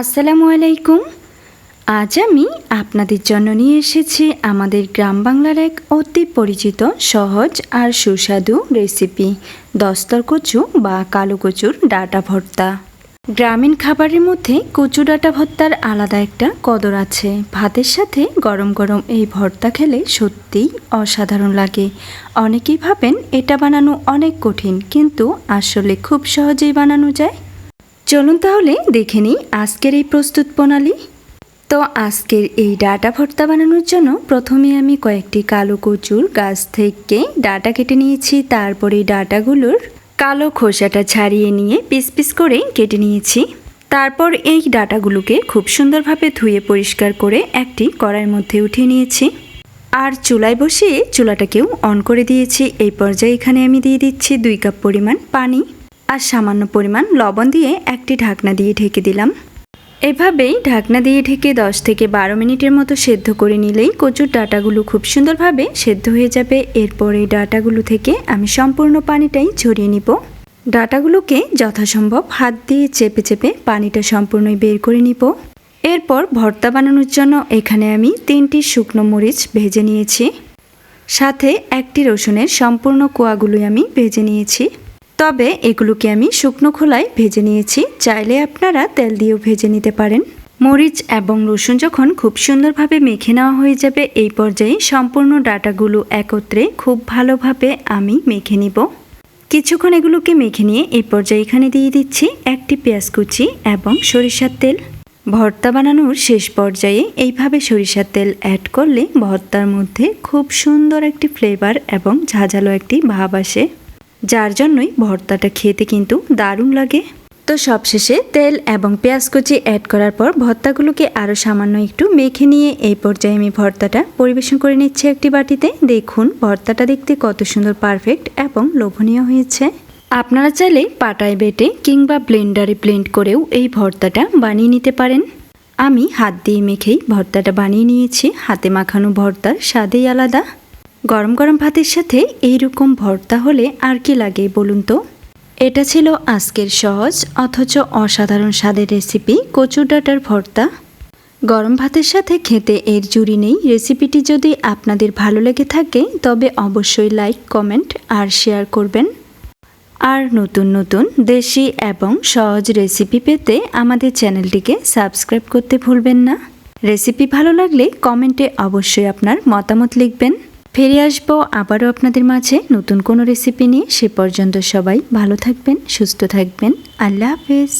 আসসালামু আলাইকুম। আজ আমি আপনাদের জন্য নিয়ে এসেছি আমাদের গ্রাম বাংলার এক অতি পরিচিত, সহজ আর সুস্বাদু রেসিপি, দস্তর কচু বা কালো কচুর ডাটা ভর্তা। গ্রামীণ খাবারের মধ্যে কচু ডাটা ভর্তার আলাদা একটা কদর আছে। ভাতের সাথে গরম গরম এই ভর্তা খেলে সত্যিই অসাধারণ লাগে। অনেকেই ভাবেন এটা বানানো অনেক কঠিন, কিন্তু আসলে খুব সহজেই বানানো যায়। চলুন তাহলে দেখে নিই আজকের এই প্রস্তুত প্রণালী। তো আজকের এই ডাটা ভর্তা বানানোর জন্য প্রথমে আমি কয়েকটি কালো কচুর গাছ থেকে ডাটা কেটে নিয়েছি, তারপরে ডাটাগুলোর কালো খোসাটা ছাড়িয়ে নিয়ে পিস পিস করে কেটে নিয়েছি। তারপর এই ডাটাগুলোকে খুব সুন্দরভাবে ধুয়ে পরিষ্কার করে একটি কড়াইয়ের মধ্যে উঠিয়ে নিয়েছি। আর চুলায় বসিয়ে চুলাটাকেও অন করে দিয়েছি। এই পর্যায়ে এখানে আমি দিয়ে দিচ্ছি দুই কাপ পরিমাণ পানি। আর সামান্য পরিমাণ লবণ দিয়ে একটি ঢাকনা দিয়ে ঢেকে দিলাম। এভাবেই ঢাকনা দিয়ে ঢেকে দশ থেকে বারো মিনিটের মতো সেদ্ধ করে নিলেই কচুর ডাটাগুলো খুব সুন্দরভাবে সেদ্ধ হয়ে যাবে। এরপর এই ডাটাগুলো থেকে আমি সম্পূর্ণ পানিটাই ঝরিয়ে নিব। ডাটাগুলোকে যথাসম্ভব হাত দিয়ে চেপে চেপে পানিটা সম্পূর্ণই বের করে নিব। এরপর ভর্তা বানানোর জন্য এখানে আমি তিনটি শুকনো মরিচ ভেজে নিয়েছি। সাথে একটি রসুনের সম্পূর্ণ কোয়াগুলোই আমি ভেজে নিয়েছি। তবে এগুলোকে আমি শুকনো খোলায় ভেজে নিয়েছি। চাইলে আপনারা তেল দিয়েও ভেজে নিতে পারেন। মরিচ এবং রসুন যখন খুব সুন্দরভাবে মেখে নেওয়া হয়ে যাবে, এই পর্যায়ে সম্পূর্ণ ডাটাগুলো একত্রে খুব ভালোভাবে আমি মেখে নিব। কিছুক্ষণ এগুলোকে মেখে নিয়ে এই পর্যায়ে এখানে দিয়ে দিচ্ছি একটি পেঁয়াজ কুচি এবং সরিষার তেল। ভর্তা বানানোর শেষ পর্যায়ে এইভাবে সরিষার তেল অ্যাড করলে ভর্তার মধ্যে খুব সুন্দর একটি ফ্লেভার এবং ঝাঁঝালো একটি ভাব আসে। যার জন্যই ভর্তাটা খেতে কিন্তু দারুণ লাগে। তো সবশেষে তেল এবং পেঁয়াজ কুচি অ্যাড করার পর ভর্তাগুলোকে আরও সামান্য একটু মেখে নিয়ে এই পর্যায়ে আমি ভর্তাটা পরিবেশন করে নিচ্ছি একটি বাটিতে। দেখুন, ভর্তাটা দেখতে কত সুন্দর পারফেক্ট এবং লোভনীয় হয়েছে। আপনারা চাইলে পাটায় বেটে কিংবা ব্লেন্ডারে ব্লেন্ড করেও এই ভর্তাটা বানিয়ে নিতে পারেন। আমি হাত দিয়ে মেখেই ভর্তাটা বানিয়ে নিয়েছি। হাতে মাখানো ভর্তার স্বাদেই আলাদা। গরম গরম ভাতের সাথে এইরকম ভর্তা হলে আর কি লাগে বলুন তো? এটা ছিল আজকের সহজ অথচ অসাধারণ স্বাদের রেসিপি কচুর ডাটার ভর্তা। গরম ভাতের সাথে খেতে এর জুড়ি নেই। রেসিপিটি যদি আপনাদের ভালো লেগে থাকে, তবে অবশ্যই লাইক, কমেন্ট আর শেয়ার করবেন। আর নতুন নতুন দেশি এবং সহজ রেসিপি পেতে আমাদের চ্যানেলটিকে সাবস্ক্রাইব করতে ভুলবেন না। রেসিপি ভালো লাগলে কমেন্টে অবশ্যই আপনার মতামত লিখবেন। ফিরে আসব আবারও আপনাদের মাঝে নতুন কোনো রেসিপি নিয়ে। সে পর্যন্ত সবাই ভালো থাকবেন, সুস্থ থাকবেন। আল্লাহ হাফেজ।